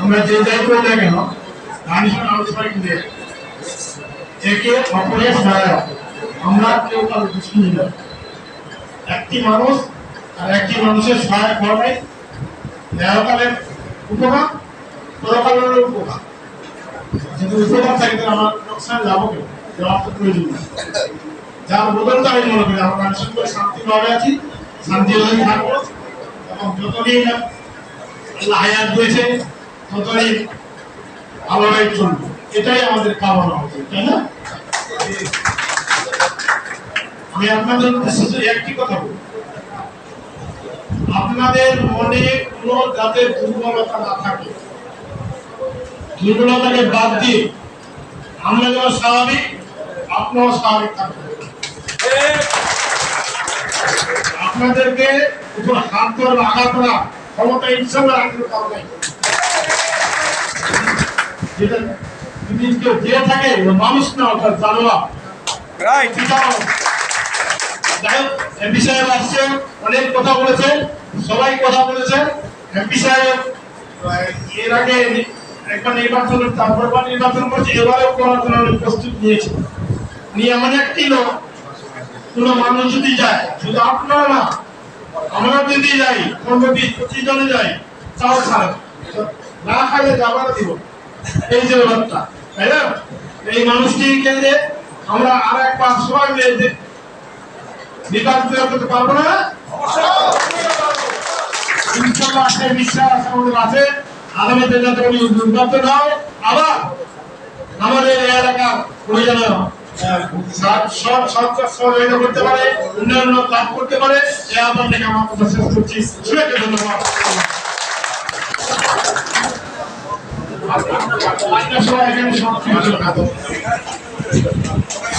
আমরা যে যাই করি না কেন মানুষের আলোচনা একে অপরের সহায়ক আমরা কেউ কারও দুশ্মনী একটি মানুষ আর একটি মানুষের সহায়ক হওয়াটাই দেহকালের উপকার পরকালের উপকার যদি উপকার থাকে তাহলে আমার লোকসান যাব কেন যাওয়ার তো প্রয়োজন নেই যার বদলটা আমি মনে করি। আমরা মানুষের করে শান্তিভাবে আছি, শান্তি হয়ে থাকব। এবং যতদিন হায়াত ততদিন চলবো। এটাই আমাদের কামনা তাই না? আমি আপনাদের উদ্দেশ্যে একটি কথা বলব আপনাদের মনে কোনো যাতে দুর্বলতা না থাকে। দুর্বলতাকে বাদ দিয়ে আমরা যেমন স্বাভাবিক আপনাও স্বাভাবিক থাকবেন। আপনাদেরকে হাত আঘাত ক্ষমতা ইনশাল্লাহ রাখতে পারবে। যেটা যদি কেউ যে থাকে মানুষ না অর্থাৎ জানোয়ার। রাইট যাই হোক এমপি সাহেব আসছেন অনেক কথা বলেছেন সবাই কথা বলেছেন এমপি সাহেব এর আগে নির্বাচন তারপর নির্বাচন করছে এবারেও করার জন্য প্রস্তুত নিয়েছে। নিয়ে এমন একটি লোক কোন মানুষ যদি যায়, শুধু আপনারা না, আমরা যদি যাই, পনেরো বিশ পঁচিশ জনে যাই ছাড়ে। না খাইলে যাবার দিব। এই যে ব্যাপারটা তাই না? এই যে আমরা আর সবাই বিশ্বাস আমাদের আছে আগামী দিনে যাতে উনি নির্বাচন হয় আবার আমাদের এলাকার সব সব সহযোগিতা করতে পারে উন্নয়ন লাভ করতে পারে। এ আবার থেকে আমার কথা শেষ করছি। সবাইকে ধন্যবাদ। আপনার সবাই এখানে সমাপ্তি হলো